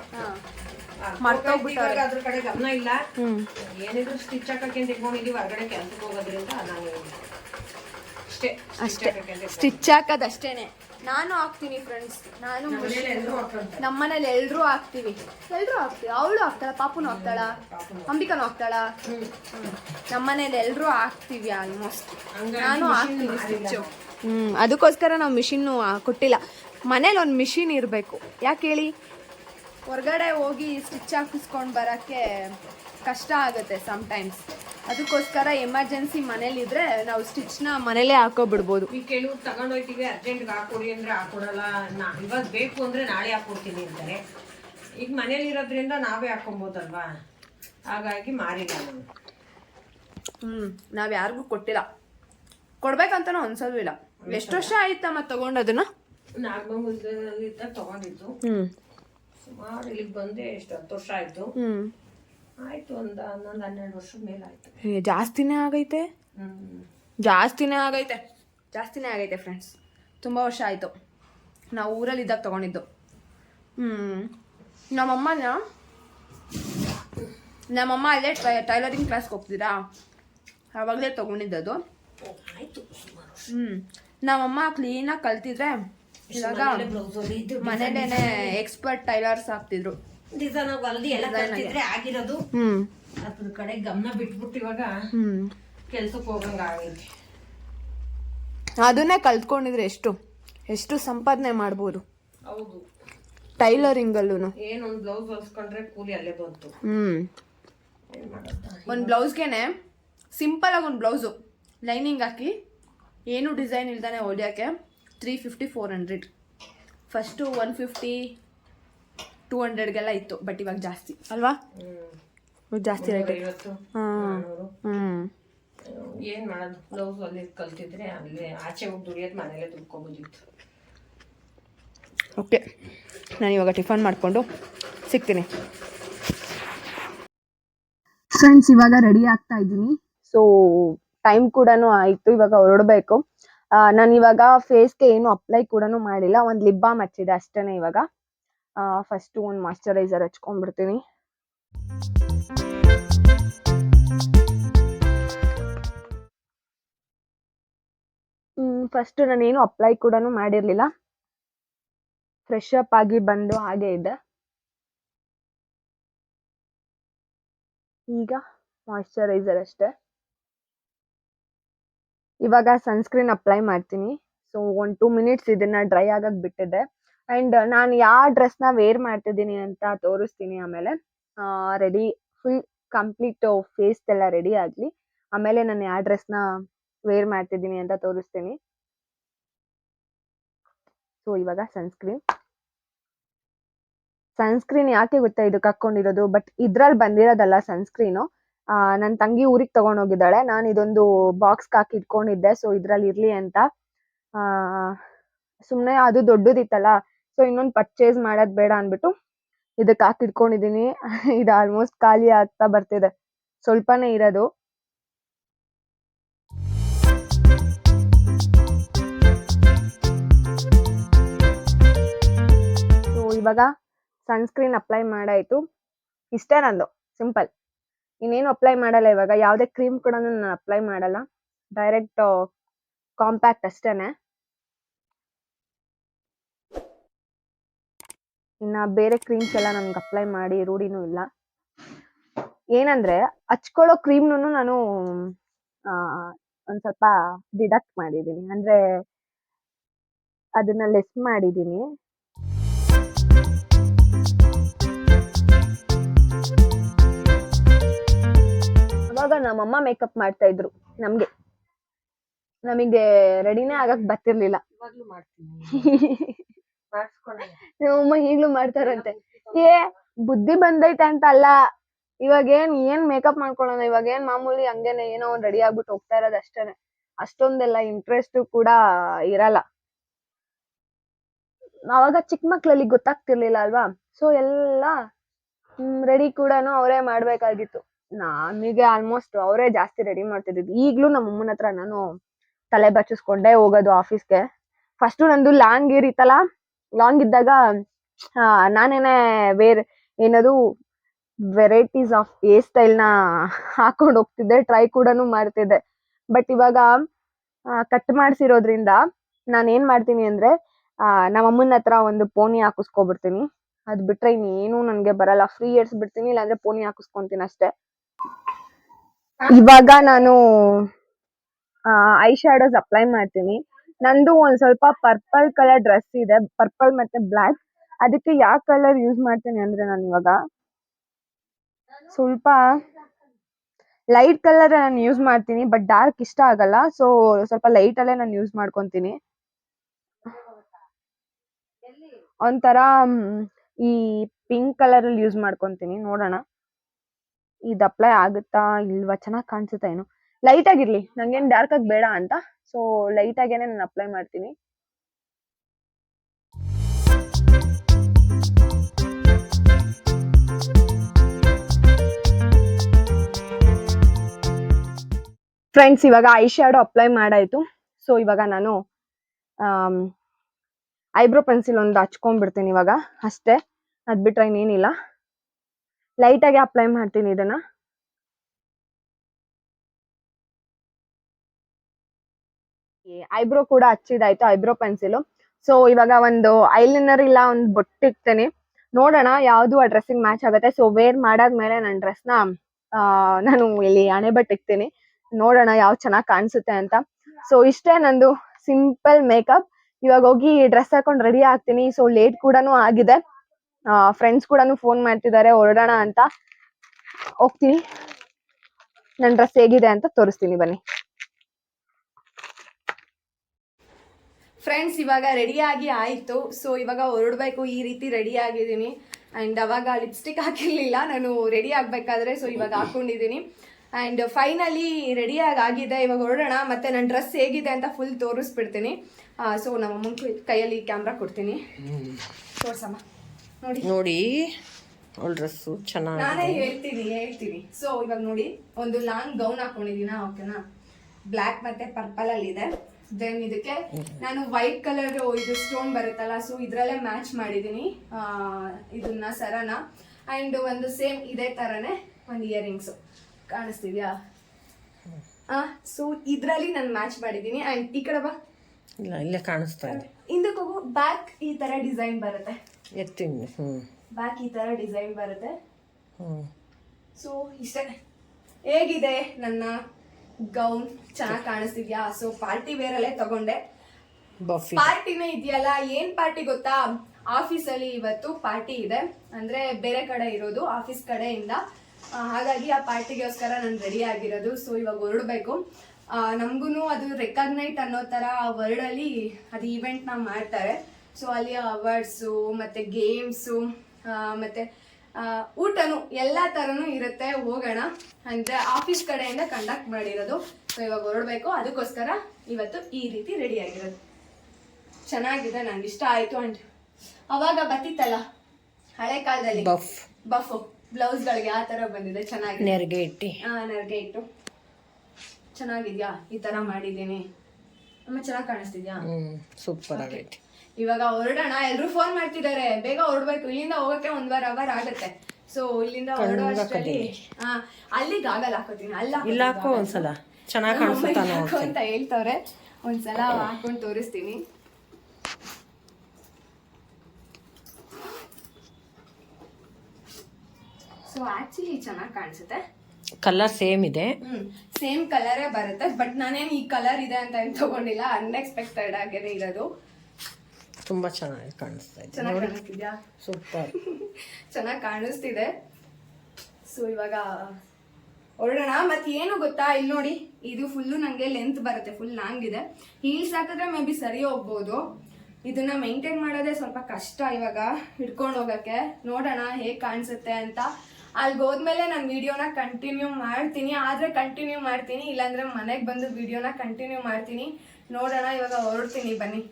ಮರ್ತೋಗ್ಬಿಟ್ಟವ್ರೆ. ಇವಾಗ ಅದ್ರ ಕಡೆ ಗಮನ ಇಲ್ಲ. ಏನಿದ್ರು ಸ್ಟಿಚ್ ಹಾಕಕ್ಕೆ ಅಂತ ಇಟ್ಕೊಂಡಿದೀವಿ. ಹೊರಗಡೆ ಕೆಲಸಕ್ಕೆ ಹೋಗೋದ್ರಿಂದ ನಾನು ಅಷ್ಟೇ. ಅಷ್ಟೇ. ಸ್ಟಿಚ್ ಹಾಕೋದು ಅಷ್ಟೇನೆ. ನಾನು ಹಾಕ್ತೀನಿ ಫ್ರೆಂಡ್ಸ್ ನಾನು ನಮ್ಮನೇಲಿ ಎಲ್ಲರೂ ಹಾಕ್ತೀವಿ. ಎಲ್ಲರೂ ಹಾಕ್ತೀವಿ. ಅವಳು ಹಾಕ್ತಾಳ? ಪಾಪುನು ಹಾಕ್ತಾಳ? ಅಂಬಿಕಾನು ಹಾಕ್ತಾಳ? ನಮ್ಮನೇಲಿ ಎಲ್ಲರೂ ಹಾಕ್ತೀವಿ ಆಲ್ಮೋಸ್ಟ್ ನಾನು ಹಾಕ್ತೀನಿ ಸ್ಟಿಚ್ಚು ಹ್ಞೂ ಅದಕ್ಕೋಸ್ಕರ ನಾವು ಮಿಷಿನ್ನು ಕೊಟ್ಟಿಲ್ಲ. ಮನೇಲಿ ಒಂದು ಮಿಷಿನ್ ಇರಬೇಕು. ಯಾಕೆ ಹೇಳಿ? ಹೊರಗಡೆ ಹೋಗಿ ಸ್ಟಿಚ್ ಹಾಕಿಸ್ಕೊಂಡು ಬರೋಕ್ಕೆ ಕಷ್ಟ ಆಗುತ್ತೆ ಟೈಮ್ಸ್ ಅದಕ್ಕೋಸ್ಕರ ಎಮರ್ಜೆನ್ಸಿ ಮನೇಲಿದ್ರೆ ನಾವು ಸ್ಟಿಚ್ನ ಮನೇಲೇ ಹಾಕೋಬಿಡ್ಬೋದು. ಈ ಕೆಲವು ತಗೊಂಡೋಗ್ತೀವಿ ಅರ್ಜೆಂಟ್ಗೆ ಹಾಕೊಡಿ ಅಂದ್ರೆ ಹಾಕೊಡಲ್ಲ. ನಾ ಇವಾಗ ಬೇಕು ಅಂದ್ರೆ ನಾಳೆ ಹಾಕೊಡ್ತೀನಿ ಅಂತಾರೆ. ಈಗ ಮನೇಲಿ ಇರೋದ್ರಿಂದ ನಾವೇ ಹಾಕೊಬೋದಲ್ವಾ? ಹಾಗಾಗಿ ಮಾರಿಲ್ಲ ನಾನು. ಹ್ಞೂ ನಾವು ಯಾರಿಗೂ ಕೊಟ್ಟಿಲ್ಲ. ಕೊಡ್ಬೇಕಂತನೂ ಅನ್ಸೋದು ಇಲ್ಲ. ಎಷ್ಟು ವರ್ಷ ಆಯ್ತಮ್ಮ ತಗೊಂಡದನ್ನ ನಾಗಮಂಗಲದಲ್ಲಿ ತಗೊಂಡಿದ್ದು. ಹ್ಞೂ ಸುಮಾರು ಇಲ್ಲಿಗೆ ಬಂದೆ ಎಷ್ಟು ಹತ್ತು ವರ್ಷ ಆಯ್ತು. ಹ್ಞೂ ಆಯ್ತು ಒಂದು ಹನ್ನೊಂದು ಹನ್ನೆರಡು ವರ್ಷದ ಮೇಲೆ ಆಯ್ತು. ಏ, ಜಾಸ್ತಿನೇ ಆಗೈತೆ? ಹ್ಮ್. ಜಾಸ್ತಿನೇ ಆಗೈತೆ. ಜಾಸ್ತಿನೇ ಆಗೈತೆ ಫ್ರೆಂಡ್ಸ್ ತುಂಬ ವರ್ಷ ಆಯಿತು. ನಾವು ಊರಲ್ಲಿ ಇದ್ದಾಗ ತೊಗೊಂಡಿದ್ದು. ಹ್ಞೂ ನಮ್ಮಮ್ಮನ ನಮ್ಮಮ್ಮ ಅಲ್ಲೇ ಟೈ ಟೈಲರಿಂಗ್ ಕ್ಲಾಸ್ಗೆ ಹೋಗ್ತಿದ್ರಾ? ಆವಾಗಲೇ ತೊಗೊಂಡಿದ್ದದು ಆಯ್ತು. ಸುಮಾರು ಹ್ಞೂ ನಮ್ಮಮ್ಮ ಕ್ಲೀನಾಗಿ ಕಲ್ತಿದ್ರೆ ಇವಾಗ ಮನೇಲೇನೆ ಎಕ್ಸ್ಪರ್ಟ್ ಟೈಲರ್ಸ್ ಆಗ್ತಿದ್ರು. ಡಿಸೈನ್ ಹೊಲ್ದಿ ಎಲ್ಲ ಕಲ್ತಿದ್ರೆ ಆಗಿರೋದು. ಅದ್ರ ಕಡೆ ಗಮನ ಬಿಟ್ಬಿಟ್ಟು ಇವಾಗ ಕೆಲ್ಸಕ್ಕೆ ಹೋಗಂಗ ಆಗೈತಿ. ಅದನ್ನೇ ಕಲ್ತ್ಕೊಂಡಿದ್ರೆ ಎಷ್ಟು? ಎಷ್ಟು ಸಂಪಾದನೆ ಮಾಡ್ಬೋದು? ಹೌದು. ಟೈಲರಿಂಗಲ್ಲೂ ಏನೊಂದು ಬ್ಲೌಸ್ ಹೊಲ್ಸ್ಕೊಂಡ್ರೆ ಕೂಲಿ ಅಲ್ಲೇ ಬಂತು. ಹ್ಮ್. ಒಂದು ಬ್ಲೌಸ್ಗೆನೆ ಸಿಂಪಲಾಗಿ ಒಂದು ಬ್ಲೌಸು. ಲೈನಿಂಗ್ ಹಾಕಿ. ಏನು ಡಿಸೈನ್ ಇಲ್ದಾನೆ ಹೊಲಿಯೋಕ್ಕೆ three fifty four hundred first one fifty two ಹಂಡ್ರೆಡ್ಗೆಲ್ಲ ಇತ್ತು ಬಟ್ ಇವಾಗ ಜಾಸ್ತಿ. ಅಲ್ವಾ? ಜಾಸ್ತಿ ರೇಟ್ ಹಾಂ. ಹ್ಞೂ ಏನ್ ಮಾಡೋದು? ಬ್ಲೌಸ್ ಅಲ್ಲಿ ಕಲ್ತಿದ್ರೆ ಅಲ್ಲಿ ಆಚೆ ಹೋಗಿ ದುಡಿಯೋದು ಮನೇಲೆ ದುಡ್ಕೊಬೋದಿತ್ತು. ಓಕೆ. ನಾನು ಇವಾಗ ಟಿಫನ್ ಮಾಡಿಕೊಂಡು ಸಿಗ್ತೀನಿ. ಫ್ರೆಂಡ್ಸ್ ಇವಾಗ ರೆಡಿ ಆಗ್ತಾ ಇದ್ದೀನಿ. ಸೊ ಟೈಮ್ ಕೂಡ ಆಯಿತು ಇವಾಗ ಹೊರಡಬೇಕು. ನಾನು ಇವಾಗ ಫೇಸ್ಗೆ ಏನು ಅಪ್ಲೈ ಕೂಡ ಮಾಡಿಲ್ಲ ಒಂದು ಲಿಪ್ ಬಾಮ್ ಹಚ್ಚಿದೆ ಅಷ್ಟೇ ಇವಾಗ. ಫಸ್ಟು ಒಂದು ಮಾಯಶ್ಚರೈಸರ್ ಹಚ್ಕೊಂಡ್ಬಿಡ್ತೀನಿ. ಫಸ್ಟ್ ನಾನೇನು ಅಪ್ಲೈ ಕೂಡ ಮಾಡಿರಲಿಲ್ಲ. ಫ್ರೆಶ್ ಅಪ್ ಆಗಿ ಬಂದು ಹಾಗೆ ಇದೆ. ಈಗ ಮಾಯಿಶ್ಚರೈಸರ್ ಅಷ್ಟೇ. ಇವಾಗ ಸನ್ಸ್ಕ್ರೀನ್ ಅಪ್ಲೈ ಮಾಡ್ತೀನಿ. ಸೊ ಒಂದು ಟೂ ಮಿನಿಟ್ಸ್ ಇದನ್ನ ಡ್ರೈ ಆಗಕ್ಕೆ ಬಿಟ್ಟಿದ್ದೆ. ಅಂಡ್ ನಾನು ಯಾವ ಡ್ರೆಸ್ನ ವೇರ್ ಮಾಡ್ತಿದ್ದೀನಿ ಅಂತ ತೋರಿಸ್ತೀನಿ ಆಮೇಲೆ ರೆಡಿ ಫುಲ್ ಕಂಪ್ಲೀಟ್ ಫೇಸ್ ಎಲ್ಲ ರೆಡಿ ಆಗಲಿ. ಆಮೇಲೆ ನಾನು ಯಾವ ಡ್ರೆಸ್ನ ವೇರ್ ಮಾಡ್ತಿದ್ದೀನಿ ಅಂತ ತೋರಿಸ್ತೀನಿ. ಸೊ ಇವಾಗ ಸನ್ಸ್ಕ್ರೀನ್ ಸನ್ಸ್ಕ್ರೀನ್ ಯಾಕೆ ಗೊತ್ತಾ ಇದಕ್ಕೆ ಹಾಕೊಂಡಿರೋದು ಬಟ್ ಇದ್ರಲ್ಲಿ ಬಂದಿರೋದಲ್ಲ ಸನ್ಸ್ಕ್ರೀನು ನನ್ನ ತಂಗಿ ಊರಿಗೆ ತಗೊಂಡೋಗಿದ್ದಾಳೆ. ನಾನು ಇದೊಂದು ಬಾಕ್ಸ್ಗೆ ಹಾಕಿ ಇಟ್ಕೊಂಡಿದ್ದೆ. ಸೊ ಇದ್ರಲ್ಲಿ ಇರ್ಲಿ ಅಂತ. ಸುಮ್ಮನೆ ಅದು ದೊಡ್ಡದಿತ್ತಲ್ಲ. ಸೊ ಇನ್ನೊಂದು ಪರ್ಚೇಸ್ ಮಾಡೋದು ಬೇಡ ಅಂದ್ಬಿಟ್ಟು ಇದಕ್ಕೆ ಹಾಕಿ ಇಟ್ಕೊಂಡಿದ್ದೀನಿ ಇದು ಆಲ್ಮೋಸ್ಟ್ ಖಾಲಿ ಆಗ್ತಾ ಬರ್ತಿದೆ. ಸ್ವಲ್ಪನೇ ಇರೋದು. ಇವಾಗ ಸನ್ಸ್ಕ್ರೀನ್ ಅಪ್ಲೈ ಮಾಡಾಯಿತು. ಇಷ್ಟೇ ನಂದು. ಸಿಂಪಲ್ ಇನ್ನೇನು ಅಪ್ಲೈ ಮಾಡಲ್ಲ ಇವಾಗ. ಯಾವುದೇ ಕ್ರೀಮ್ ಕೂಡ ನಾನು ಅಪ್ಲೈ ಮಾಡಲ್ಲ. ಡೈರೆಕ್ಟ್ ಕಾಂಪ್ಯಾಕ್ಟ್ ಅಷ್ಟೇನೆ. ಇನ್ನ ಬೇರೆ ಕ್ರೀಮ್ಸ್ ಎಲ್ಲ ನನ್ಗೆ ಅಪ್ಲೈ ಮಾಡಿ ರೂಢಿನೂ ಇಲ್ಲ. ಏನಂದ್ರೆ ಹಚ್ಕೊಳ್ಳೋ ಕ್ರೀಮ್ನು ನಾನು ಒಂದ್ ಸ್ವಲ್ಪ ಡಿಡಕ್ಟ್ ಮಾಡಿದೀನಿ ಅಂದ್ರೆ ಅದನ್ನ ಲೆಸ್ ಮಾಡಿದೀನಿ ಅವಾಗ ನಮ್ಮಮ್ಮ ಮೇಕಪ್ ಮಾಡ್ತಾ ಇದ್ರು ನಮ್ಗೆ. ನಮಗೆ ರೆಡಿನೇ ಆಗಕ್ ಬರ್ತಿರ್ಲಿಲ್ಲ. ನಮ್ಮಮ್ಮ ಈಗ್ಲೂ ಮಾಡ್ತಾರಂತೆ. ಏ ಬುದ್ಧಿ ಬಂದೈತೆ ಅಂತ ಅಲ್ಲ ಇವಾಗ ಏನ್ ಏನ್ ಮೇಕಪ್ ಮಾಡ್ಕೊಳ್ಳೋಣ? ಇವಾಗ ಏನ್ ಮಾಮೂಲಿ ಹಂಗೇನೆ ಏನೋ ಒಂದ್ ರೆಡಿ ಆಗ್ಬಿಟ್ಟು ಹೋಗ್ತಾ ಇರೋದು ಅಷ್ಟೇನೆ. ಅಷ್ಟೊಂದೆಲ್ಲ ಇಂಟ್ರೆಸ್ಟ್ ಕೂಡ ಇರಲ್ಲ. ಅವಾಗ ಚಿಕ್ಕ ಮಕ್ಳಲ್ಲಿ ಗೊತ್ತಾಗ್ತಿರ್ಲಿಲ್ಲ ಅಲ್ವಾ? ಸೊ ಎಲ್ಲ ರೆಡಿ ಕೂಡ ಅವರೇ ಮಾಡ್ಬೇಕಾಗಿತ್ತು. ನಮಗೆ ಆಲ್ಮೋಸ್ಟ್ ಅವರೇ ಜಾಸ್ತಿ ರೆಡಿ ಮಾಡ್ತಿದ್ದು ಈಗ್ಲೂ ನಮ್ಮ ಅಮ್ಮನ ಹತ್ರ ನಾನು ತಲೆ ಬಚ್ಚಿಸ್ಕೊಂಡೇ ಹೋಗೋದು ಆಫೀಸ್ಗೆ ಫಸ್ಟ್ ನಂದು ಲಾಂಗ್ ಇರಿತ್ತಲ್ಲ ಇತ್ತಲ್ಲ ಲಾಂಗ್ ಇದ್ದಾಗ ನಾನೇನೆ ಬೇರೆ ಏನದು ವೆರೈಟೀಸ್ ಆಫ್ ಹೇರ್ ಸ್ಟೈಲ್ನ ಹಾಕೊಂಡು ಹೋಗ್ತಿದ್ದೆ ಟ್ರೈ ಕೂಡ ಮಾಡ್ತಿದ್ದೆ. ಬಟ್ ಇವಾಗ ಕಟ್ ಮಾಡಿಸಿರೋದ್ರಿಂದ ನಾನು ಏನ್ ಮಾಡ್ತೀನಿ ಅಂದ್ರೆ ನಮ್ಮ ಅಮ್ಮನ ಹತ್ರ ಒಂದು ಪೋನಿ ಹಾಕಿಸ್ಕೊಬಿಡ್ತೀನಿ. ಅದ್ ಬಿಟ್ರೆ ಇನ್ನೇನು ನನ್ಗೆ ಬರಲ್ಲ. ಫ್ರೀ ಇಯರ್ಸ್ ಬಿಡ್ತೀನಿ, ಇಲ್ಲಾಂದ್ರೆ ಪೋನಿ ಹಾಕಿಸ್ಕೊಂತೀನಿ ಅಷ್ಟೇ. ಇವಾಗ ನಾನು ಐ ಶ್ಯಾಡೋಸ್ ಅಪ್ಲೈ ಮಾಡ್ತೀನಿ. ನಂದು ಒಂದ್ ಸ್ವಲ್ಪ ಪರ್ಪಲ್ ಕಲರ್ ಡ್ರೆಸ್ ಇದೆ ಪರ್ಪಲ್ ಮತ್ತೆ ಬ್ಲಾಕ್ ಅದಕ್ಕೆ ಯಾವ ಕಲರ್ ಯೂಸ್ ಮಾಡ್ತೀನಿ ಅಂದ್ರೆ ನಾನು ಇವಾಗ ಸ್ವಲ್ಪ ಲೈಟ್ ಕಲರ್ ನಾನು ಯೂಸ್ ಮಾಡ್ತೀನಿ ಬಟ್ ಡಾರ್ಕ್ ಇಷ್ಟ ಆಗಲ್ಲ. ಸೊ ಸ್ವಲ್ಪ ಲೈಟ್ ಅಲ್ಲೇ ನಾನು ಯೂಸ್ ಮಾಡ್ಕೊಂತೀನಿ. ಒಂಥರ ಈ ಪಿಂಕ್ ಕಲರ್ ಅಲ್ಲಿ ಯೂಸ್ ಮಾಡ್ಕೊಂತೀನಿ. ನೋಡೋಣ. ಇದು ಅಪ್ಲೈ ಆಗುತ್ತಾ ಇಲ್ವಾ? ಚೆನ್ನಾಗಿ ಕಾಣಿಸುತ್ತಾ ಏನು? ಲೈಟ್ ಆಗಿರ್ಲಿ ನಂಗೇನ್ ಡಾರ್ಕ್ ಆಗಿ ಬೇಡ ಅಂತ. ಸೊ ಲೈಟ್ ಆಗೇನೆ ನಾನು ಅಪ್ಲೈ ಮಾಡ್ತೀನಿ. ಫ್ರೆಂಡ್ಸ್ ಇವಾಗ ಐ ಶ್ಯಾಡೋ ಅಪ್ಲೈ ಮಾಡಾಯ್ತು. ಸೊ ಇವಾಗ ನಾನು ಐಬ್ರೋ ಪೆನ್ಸಿಲ್ ಒಂದು ಹಚ್ಕೊಂಡ್ಬಿಡ್ತೀನಿ ಇವಾಗ. ಅಷ್ಟೇ. ಅದ್ ಬಿಟ್ರೆ ಇನ್ನೇನಿಲ್ಲ. ಲೈಟ್ ಆಗಿ ಅಪ್ಲೈ ಮಾಡ್ತೀನಿ ಇದನ್ನ. ಐಬ್ರೋ ಕೂಡ ಹಚ್ಚಿದಾಯ್ತು, ಐಬ್ರೋ ಪೆನ್ಸಿಲ್. ಸೊ ಇವಾಗ ಒಂದು ಐಲೈನರ್ ಇಲ್ಲ, ಒಂದು ಬೊಟ್ಟು ನೋಡೋಣ ಯಾವ್ದು ಆ ಡ್ರೆಸ್ಸಿಂಗ್ ಮ್ಯಾಚ್ ಆಗುತ್ತೆ. ಸೊ ವೇರ್ ಮಾಡಾದ್ಮೇಲೆ ನನ್ನ ಡ್ರೆಸ್ನ ನಾನು ಇಲ್ಲಿ ಹಣೆ ಬಟ್ಟೆ ನೋಡೋಣ ಯಾವ್ದು ಚೆನ್ನಾಗಿ ಕಾಣಿಸುತ್ತೆ ಅಂತ. ಸೊ ಇಷ್ಟೇ ನಂದು ಸಿಂಪಲ್ ಮೇಕಪ್ ಇವಾಗ ಹೋಗಿ ಡ್ರೆಸ್ ಹಾಕೊಂಡು ರೆಡಿ ಆಗ್ತೀನಿ. ಸೊ ಲೇಟ್ ಕೂಡ ಆಗಿದೆ. ಫ್ರೆಂಡ್ಸ್ ಕೂಡ ಫೋನ್ ಮಾಡ್ತಿದ್ದಾರೆ, ಹೊರಡೋಣ ಅಂತ. ಹೋಗ್ತೀನಿ. ನನ್ನ ಡ್ರೆಸ್ ಹೇಗಿದೆ ಅಂತ ತೋರಿಸ್ತೀನಿ, ಬನ್ನಿ. ಫ್ರೆಂಡ್ಸ್ ಇವಾಗ ರೆಡಿ ಆಗಿ ಆಯಿತು. ಸೊ ಇವಾಗ ಹೊರಡ್ಬೇಕು. ಈ ರೀತಿ ರೆಡಿ ಆಗಿದ್ದೀನಿ. ಆ್ಯಂಡ್ ಅವಾಗ ಲಿಪ್ಸ್ಟಿಕ್ ಹಾಕಿರಲಿಲ್ಲ. ನಾನು ರೆಡಿ ಆಗಬೇಕಾದ್ರೆ ಸೊ ಇವಾಗ ಹಾಕ್ಕೊಂಡಿದ್ದೀನಿ ಆ್ಯಂಡ್ ಫೈನಲಿ ರೆಡಿಯಾಗಿ ಆಗಿದೆ. ಇವಾಗ ಹೊರಡೋಣ. ಮತ್ತೆ ನನ್ನ ಡ್ರೆಸ್ ಹೇಗಿದೆ ಅಂತ ಫುಲ್ ತೋರಿಸ್ಬಿಡ್ತೀನಿ. ಸೊ ನಮ್ಮ ಅಮ್ಮನ ಕೈಯಲ್ಲಿ ಕ್ಯಾಮ್ರಾ ಕೊಡ್ತೀನಿ. ತೋರ್ಸಮ್ಮ. ನೋಡಿ. ನೋಡಿ ಅವಳ ಡ್ರೆಸ್ಸು ಚೆನ್ನಾಗಿ ನಾನೇ ಹೇಳ್ತೀನಿ ಹೇಳ್ತೀನಿ. ಸೊ ಇವಾಗ ನೋಡಿ ಒಂದು ಲಾಂಗ್ ಗೌನ್ ಹಾಕೊಂಡಿದೀನ ಓಕೆನಾ? ಬ್ಲ್ಯಾಕ್ ಮತ್ತೆ ಪರ್ಪಲ್ ಅಲ್ಲಿ ಇದೆ ದೆನ್ ಇದಕ್ಕೆ ನಾನು ವೈಟ್ ಕಲರ್ ಇದು ಸ್ಟೋನ್ ಬರುತ್ತಲ್ಲ ಸೊ ಇದರಲ್ಲೇ ಮ್ಯಾಚ್ ಮಾಡಿದ್ದೀನಿ ಇದನ್ನ ಸರನ. ಅಂಡ್ ಒಂದು ಸೇಮ್ ಇದೇ ತರನೇ ಒಂದು ಇಯರಿಂಗ್ಸ್ ಕಾಣಿಸ್ತಿದ್ಯಾ? ಹಾಂ ಸೊ ಇದರಲ್ಲಿ ನಾನು ಮ್ಯಾಚ್ ಮಾಡಿದ್ದೀನಿ ಅಂಡ್ ಈ ಕಡೆ ಬಾ. ಇಲ್ಲ ಇಲ್ಲೇ ಕಾಣಿಸ್ತಾ ಇದೆ. ಹಿಂದಕ್ಕೆ ಹೋಗು. ಬ್ಯಾಕ್ ಈ ತರ ಡಿಸೈನ್ ಬರುತ್ತೆ. ಎತ್ತೀನಿ ಹ್ಞೂ ಬ್ಯಾಕ್ ಈ ತರ ಡಿಸೈನ್ ಬರುತ್ತೆ. ಹ್ಞೂ ಸೊ ಇಷ್ಟೇ. ಹೇಗಿದೆ ನನ್ನ ಗೌನ್ ಚೆನ್ನಾಗಿ ಕಾಣಿಸ್ತಿದ್ಯಾ? ಸೊ ಪಾರ್ಟಿ ವೇರ್ ಅಲ್ಲೇ ತಗೊಂಡೆ. ಪಾರ್ಟಿನೇ ಇದೆಯಲ್ಲ ಏನ್ ಪಾರ್ಟಿ ಗೊತ್ತಾ? ಆಫೀಸ್ ಅಲ್ಲಿ ಇವತ್ತು ಪಾರ್ಟಿ ಇದೆ. ಅಂದ್ರೆ ಬೇರೆ ಕಡೆ ಇರೋದು ಆಫೀಸ್ ಕಡೆಯಿಂದ. ಆ, ಹಾಗಾಗಿ ಆ ಪಾರ್ಟಿಗೋಸ್ಕರ ನಾನು ರೆಡಿ ಆಗಿರೋದು. ಸೊ ಇವಾಗ ಹೊರಡ್ಬೇಕು. ನಮಗೂ ಅದು ರೆಕಗ್ನೈಟ್ ಅನ್ನೋ ತರ ವರ್ಡ್ ಅಲ್ಲಿ ಅದು ಈವೆಂಟ್ನ ಮಾಡ್ತಾರೆ. ಸೊ ಅಲ್ಲಿ ಅವಾರ್ಡ್ಸು ಮತ್ತೆ ಗೇಮ್ಸು ಮತ್ತೆ ಆ, ಊಟನು ಎಲ್ಲ ತರನು ಇರುತ್ತೆ ಹೋಗೋಣ. ಅಂದರೆ ಆಫೀಸ್ ಕಡೆಯಿಂದ ಕಂಡಕ್ಟ್ ಮಾಡಿರೋದು. ಸೊ ಇವಾಗ ಹೊರಡಬೇಕು. ಅದಕ್ಕೋಸ್ಕರ ಇವತ್ತು ಈ ರೀತಿ ರೆಡಿ ಆಗಿರೋದು. ಚೆನ್ನಾಗಿದೆ ನನಗೆ ಇಷ್ಟ ಆಯ್ತು ಅಂಡ್ ಅವಾಗ ಬತ್ತಿತ್ತಲ್ಲ ಹಳೆ ಕಾಲದಲ್ಲಿ? ಬಫ್ ಬಫ್ ಬ್ಲೌಸ್ಗಳಿಗೆ ಆ ತರ ಬಂದಿದೆ ಚೆನ್ನಾಗಿದೆ. ನೆರಿಗೆ ಇಟ್ಟು. ಹಾಂ ನೆರಿಗೆ ಇಟ್ಟು. ಚೆನ್ನಾಗಿದ್ಯಾ? ಈ ತರ ಮಾಡಿದ್ದೀನಿ. ಅಮ್ಮ ಚೆನ್ನಾಗಿ ಕಾಣಿಸ್ತಿದ್ಯಾ? ಸೂಪರ್ ಆಗೈತೆ. ಇವಾಗ ಹೊರಡೋಣ. ಎಲ್ಲರೂ ಫೋನ್ ಮಾಡ್ತಿದ್ದಾರೆ. ಬೇಗ ಹೊರಡ್ಬೇಕು. ಇಲ್ಲಿಂದ ಹೋಗಕ್ಕೆ ಒಂದ್ವಾರ ಅವರ್ ಆಗುತ್ತೆ. ಸೊ ಇಲ್ಲಿಂದ ಹೊರಡೋ ಅಷ್ಟರಲ್ಲಿ ಹಾ ಅಲ್ಲಿಗೆ ಆಗಲ್ಲ ಹಾಕೋತೀನಿ. ಅಲ್ಲ ಇಲ್ಲ ಹಾಕೋ ಒಂದ್ಸಲ. ಚೆನ್ನಾಗಿ ಕಾಣಿಸುತ್ತೆ ಅಂತ ಹೇಳ್ತವ್ರೆ. ಒಂದ್ಸಲ ಹಾಕೊಂಡು ತೋರಿಸ್ತೀನಿ. ಸೊ ಆಕ್ಚುಲಿ ಚೆನ್ನಾಗಿ ಕಾಣಿಸುತ್ತೆ. ಕಲರ್ ಸೇಮ್ ಇದೆ. ಸೇಮ್ ಕಲರೇ ಬರುತ್ತೆ. ಬಟ್ ನಾನೇನು ಈ ಕಲರ್ ಇದೆ ಅಂತ ಏನು ತಗೊಂಡಿಲ್ಲ. ಅನ್ಎಕ್ಸ್ಪೆಕ್ಟೆಡ್ ಆಗೇನೆ ಇರೋದು. ತುಂಬ ಚೆನ್ನಾಗಿ ಕಾಣಿಸ್ತಾ ಇದೆ. ಚೆನ್ನಾಗಿ ಕಾಣಿಸ್ತಿದ್ಯಾ? ಸೂಪರ್. ಚೆನ್ನಾಗಿ ಕಾಣಿಸ್ತಿದೆ. ಸೊ ಇವಾಗ ಹೊರಡೋಣ. ಮತ್ತೆ ಏನು ಗೊತ್ತಾ? ಇಲ್ಲಿ ನೋಡಿ. ಇದು ಫುಲ್ಲು ನನಗೆ ಲೆಂತ್ ಬರುತ್ತೆ. ಫುಲ್ ಲಾಂಗ್ ಇದೆ. ಹೀಲ್ಸ್ ಹಾಕಿದ್ರೆ ಮೇ ಬಿ ಸರಿ ಹೋಗ್ಬೋದು. ಇದನ್ನ ಮೇಂಟೈನ್ ಮಾಡೋದೇ ಸ್ವಲ್ಪ ಕಷ್ಟ ಇವಾಗ ಹಿಡ್ಕೊಂಡು ಹೋಗಕ್ಕೆ. ನೋಡೋಣ ಹೇಗೆ ಕಾಣಿಸುತ್ತೆ ಅಂತ. ಅಲ್ಲಿಗೆ ಹೋದ್ಮೇಲೆ ನಾನು ವಿಡಿಯೋನ ಕಂಟಿನ್ಯೂ ಮಾಡ್ತೀನಿ. ಆದರೆ ಕಂಟಿನ್ಯೂ ಮಾಡ್ತೀನಿ. ಇಲ್ಲಾಂದ್ರೆ ಮನೆಗೆ ಬಂದು ವಿಡಿಯೋನ ಕಂಟಿನ್ಯೂ ಮಾಡ್ತೀನಿ. ನೋಡೋಣ ಇವಾಗ ಹೊರಡ್ತೀನಿ. ಬನ್ನಿ.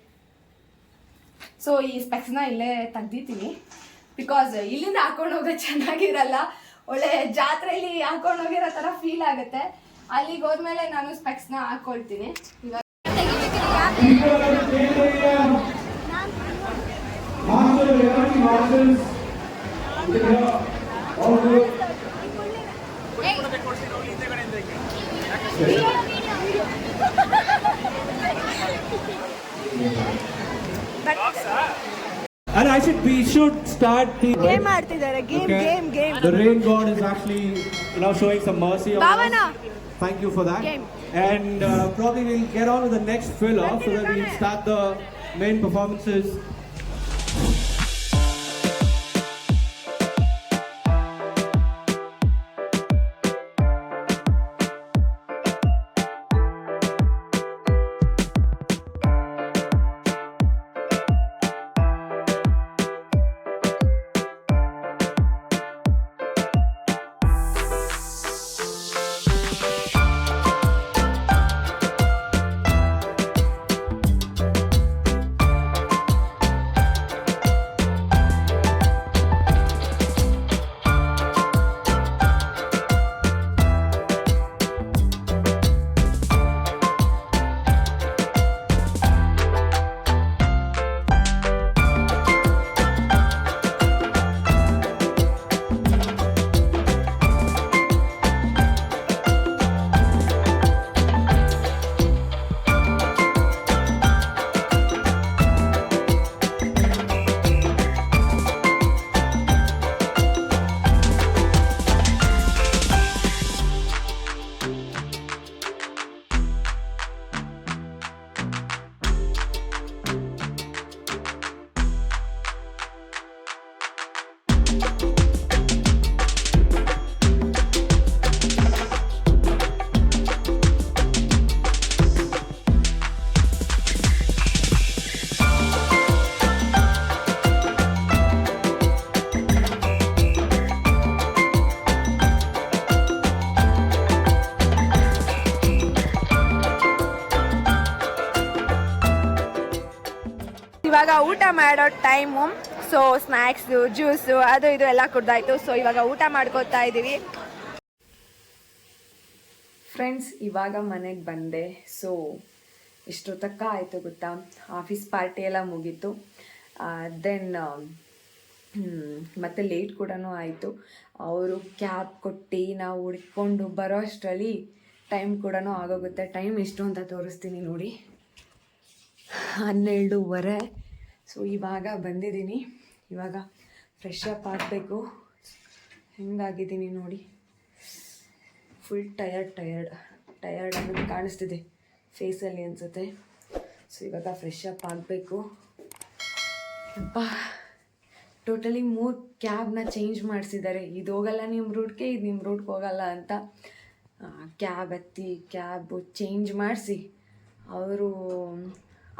ಸೊ ಈ ಸ್ಪೆಕ್ಸ್ನ ಇಲ್ಲೇ ತೆಗ್ದಿದ್ದೀನಿ. ಬಿಕಾಸ್ ಇಲ್ಲಿಂದ ಹಾಕೊಂಡು ಹೋಗೋದು ಚೆನ್ನಾಗಿರಲ್ಲ. ಒಳ್ಳೆ ಜಾತ್ರೆಯಲ್ಲಿ ಹಾಕೊಂಡು ಹೋಗಿರೋ ಥರ ಫೀಲ್ ಆಗುತ್ತೆ. ಅಲ್ಲಿಗೆ ಹೋದ್ಮೇಲೆ ನಾನು ಸ್ಪೆಕ್ಸ್ನ ಹಾಕೊಳ್ತೀನಿ. ಇವಾಗ And I should we should start the game ಆಡ್ತಿದ್ದಾರೆ game Okay. Game game The rain god is actually you know showing some mercy on Bhavana. us. Thank you for that. Game. And uh, probably we'll get on with the next fill off so that we'll start the main performances ಇವಾಗ ಊಟ ಮಾಡೋ ಟೈಮು ಸೊ ಸ್ನ್ಯಾಕ್ಸು ಜ್ಯೂಸು ಅದು ಇದು ಎಲ್ಲ ಕುಡ್ದಾಯ್ತು. ಸೊ ಇವಾಗ ಊಟ ಮಾಡ್ಕೋತಾ ಇದ್ದೀವಿ ಫ್ರೆಂಡ್ಸ್ ಇವಾಗ ಮನೆಗೆ ಬಂದೆ. ಸೊ ಇಷ್ಟೊತ್ತಕ್ಕ ಆಯಿತು ಗೊತ್ತಾ? ಆಫೀಸ್ ಪಾರ್ಟಿ ಎಲ್ಲ ಮುಗೀತು. ದೆನ್ ಮತ್ತು ಲೇಟ್ ಕೂಡ ಆಯಿತು. ಅವರು ಕ್ಯಾಬ್ ಕೊಟ್ಟು ನಾವು ಹುಡ್ಕೊಂಡು ಬರೋ ಅಷ್ಟರಲ್ಲಿ ಟೈಮ್ ಕೂಡ ಆಗೋಗುತ್ತೆ. ಟೈಮ್ ಎಷ್ಟು ಅಂತ ತೋರಿಸ್ತೀನಿ ನೋಡಿ. ಹನ್ನೆರಡೂವರೆ. ಸೊ ಇವಾಗ ಬಂದಿದ್ದೀನಿ. ಇವಾಗ ಫ್ರೆಶ್ ಅಪ್ ಆಗಬೇಕು. ಹೆಂಗಾಗಿದ್ದೀನಿ ನೋಡಿ. ಫುಲ್ ಟಯರ್ಡ್ ಟಯರ್ಡ್ ಟಯರ್ಡ್ ಅನ್ನೋದು ಕಾಣಿಸ್ತಿದೆ ಫೇಸಲ್ಲಿ ಅನಿಸುತ್ತೆ. ಸೊ ಇವಾಗ ಫ್ರೆಶ್ ಅಪ್ ಆಗಬೇಕು. ಅಪ್ಪ ಟೋಟಲಿ ಮೂರು ಕ್ಯಾಬ್ನ ಚೇಂಜ್ ಮಾಡಿಸಿದ್ದಾರೆ. ಇದು ಹೋಗಲ್ಲ ನಿಮ್ಮ ರೂಟ್ಗೆ ಇದು ನಿಮ್ಮ ರೂಟ್ಗೆ ಹೋಗಲ್ಲ ಅಂತ. ಕ್ಯಾಬ್ ಹತ್ತಿ ಕ್ಯಾಬು ಚೇಂಜ್ ಮಾಡಿಸಿ. ಅವರು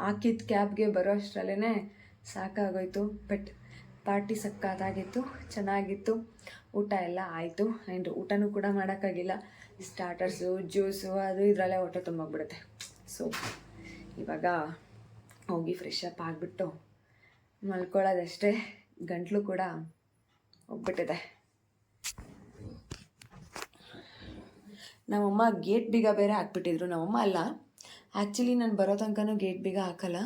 ಹಾಕಿದ ಕ್ಯಾಬ್ಗೆ ಬರೋ ಅಷ್ಟರಲ್ಲೇ ಸಾಕಾಗೋಯ್ತು. ಬಟ್ ಪಾರ್ಟಿ ಸಕ್ಕತ್ತಾಗಿತ್ತು ಚೆನ್ನಾಗಿತ್ತು. ಊಟ ಎಲ್ಲ ಆಯಿತು. ಆ್ಯಂಡ್ ಊಟನೂ ಕೂಡ ಮಾಡೋಕ್ಕಾಗಿಲ್ಲ. ಸ್ಟಾರ್ಟರ್ಸು ಜ್ಯೂಸು ಅದು ಇದರಲ್ಲೇ ಹೊಟ್ಟೆ ತುಂಬೋಗ್ಬಿಡುತ್ತೆ. ಸೊ ಇವಾಗ ಹೋಗಿ ಫ್ರೆಶ್ ಅಪ್ ಆಗಿಬಿಟ್ಟು ಮಲ್ಕೊಳ್ಳೋದಷ್ಟೇ. ಗಂಟ್ಲು ಕೂಡ ಹೋಗ್ಬಿಟ್ಟಿದೆ ನಮ್ಮಮ್ಮ ಗೇಟ್ ಬೀಗ ಬೇರೆ ಹಾಕ್ಬಿಟ್ಟಿದ್ರು. ನಮ್ಮಮ್ಮ ಅಲ್ಲ. ಆ್ಯಕ್ಚುಲಿ ನಾನು ಬರೋ ತನಕನೂ ಗೇಟ್ ಬೀಗ ಹಾಕಲ್ಲ.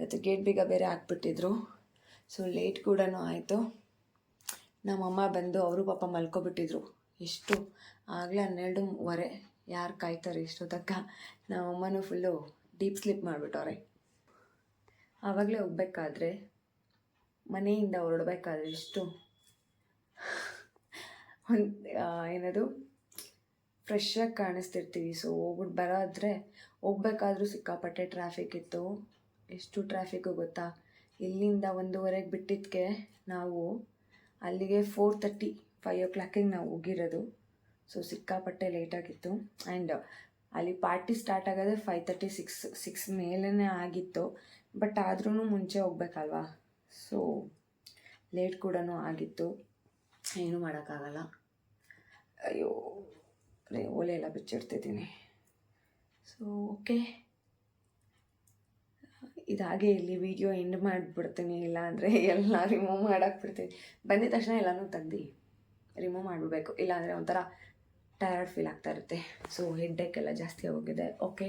ಇವತ್ತು ಗೇಟ್ ಬೀಗ ಬೇರೆ ಹಾಕ್ಬಿಟ್ಟಿದ್ರು. ಸೊ ಲೇಟ್ ಕೂಡ ಆಯಿತು. ನಮ್ಮಮ್ಮ ಬಂದು ಅವರು ಪಾಪ ಮಲ್ಕೊಬಿಟ್ಟಿದ್ರು. ಎಷ್ಟು? ಆಗಲೇ ಹನ್ನೆರಡುವರೆ. ಯಾರು ಕಾಯ್ತಾರೆ ಇಷ್ಟೊತ್ತಕ್ಕ ನಮ್ಮಮ್ಮನೂ ಫುಲ್ಲು ಡೀಪ್ ಸ್ಲಿಪ್ ಮಾಡಿಬಿಟ್ಟವ್ರೆ. ಆವಾಗಲೇ ಹೋಗ್ಬೇಕಾದ್ರೆ, ಮನೆಯಿಂದ ಹೊರಡಬೇಕಾದ್ರೆ ಇಷ್ಟು. ಒಂದು ಏನದು? ಫ್ರೆಶ್ ಆಗಿ ಕಾಣಿಸ್ತಿರ್ತೀವಿ. ಸೊ ಹೋಗ್ಬಿಟ್ಟು ಬರಾದ್ರೆ ಹೋಗ್ಬೇಕಾದ್ರೂ ಸಿಕ್ಕಾಪಟ್ಟೆ ಟ್ರಾಫಿಕ್ ಇತ್ತು. ಎಷ್ಟು ಟ್ರಾಫಿಕ್ಕು ಗೊತ್ತಾ? ಇಲ್ಲಿಂದ ಒಂದೂವರೆಗೆ ಬಿಟ್ಟಿದ್ದಕ್ಕೆ ನಾವು ಅಲ್ಲಿಗೆ ಫೋರ್ ತರ್ಟಿ ಫೈವ್ ಓ ಕ್ಲಾಕಿಗೆ ನಾವು ಹೋಗಿರೋದು. ಸೊ ಸಿಕ್ಕಾಪಟ್ಟೆ ಲೇಟಾಗಿತ್ತು ಆ್ಯಂಡ್ ಅಲ್ಲಿ ಪಾರ್ಟಿ ಸ್ಟಾರ್ಟ್ ಆಗೋದೆ ಫೈವ್ ತರ್ಟಿ ಸಿಕ್ಸ್ ಸಿಕ್ಸ್ ಮೇಲೇ ಆಗಿತ್ತು. ಬಟ್ ಆದ್ರೂ ಮುಂಚೆ ಹೋಗ್ಬೇಕಲ್ವಾ? ಸೊ ಲೇಟ್ ಕೂಡ ಆಗಿತ್ತು. ಏನೂ ಮಾಡೋಕ್ಕಾಗಲ್ಲ. ಅಯ್ಯೋ ಓಲೆ ಎಲ್ಲ ಬಿಚ್ಚಿಡ್ತಿದ್ದೀನಿ. ಸೊ ಓಕೆ ಇದಾಗೆ ಇಲ್ಲಿ ವಿಡಿಯೋ ಎಂಡ್ ಮಾಡಿಬಿಡ್ತೀನಿ ಇಲ್ಲ ಅಂದರೆ ಎಲ್ಲ ರಿಮೂವ್ ಮಾಡಾಕ್ಬಿಡ್ತೀನಿ. ಬಂದಿದ ತಕ್ಷಣ ಎಲ್ಲನೂ ತೆಗ್ದು ರಿಮೂವ್ ಮಾಡಿಬಿಡ್ಬೇಕು. ಇಲ್ಲಾಂದರೆ ಒಂಥರ ಟಯರ್ಡ್ ಫೀಲ್ ಆಗ್ತಾ ಇರುತ್ತೆ. ಸೊ ಹೆಡ್ಡೇಕ್ ಎಲ್ಲ ಜಾಸ್ತಿ ಹೋಗಿದೆ ಓಕೆ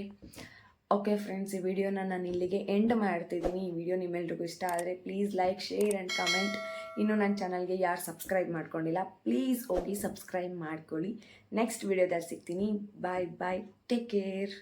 ಓಕೆ ಫ್ರೆಂಡ್ಸ್ ಈ ವಿಡಿಯೋನ ನಾನು ಇಲ್ಲಿಗೆ ಎಂಡ್ ಮಾಡ್ತಿದ್ದೀನಿ. ಈ ವಿಡಿಯೋ ನಿಮ್ಮೆಲ್ರಿಗೂ ಇಷ್ಟ ಆದರೆ please like share and comment ಇನ್ನು ನನ್ನ ಚಾನಲ್ಗೆ ಯಾರು ಸಬ್ಸ್ಕ್ರೈಬ್ ಮಾಡ್ಕೊಂಡಿಲ್ಲ ಪ್ಲೀಸ್ ಹೋಗಿ ಸಬ್ಸ್ಕ್ರೈಬ್ ಮಾಡ್ಕೊಳ್ಳಿ. ನೆಕ್ಸ್ಟ್ ವಿಡಿಯೋದಲ್ಲಿ ಸಿಗ್ತೀನಿ. ಬಾಯ್ ಬಾಯ್ ಟೇಕ್ ಕೇರ್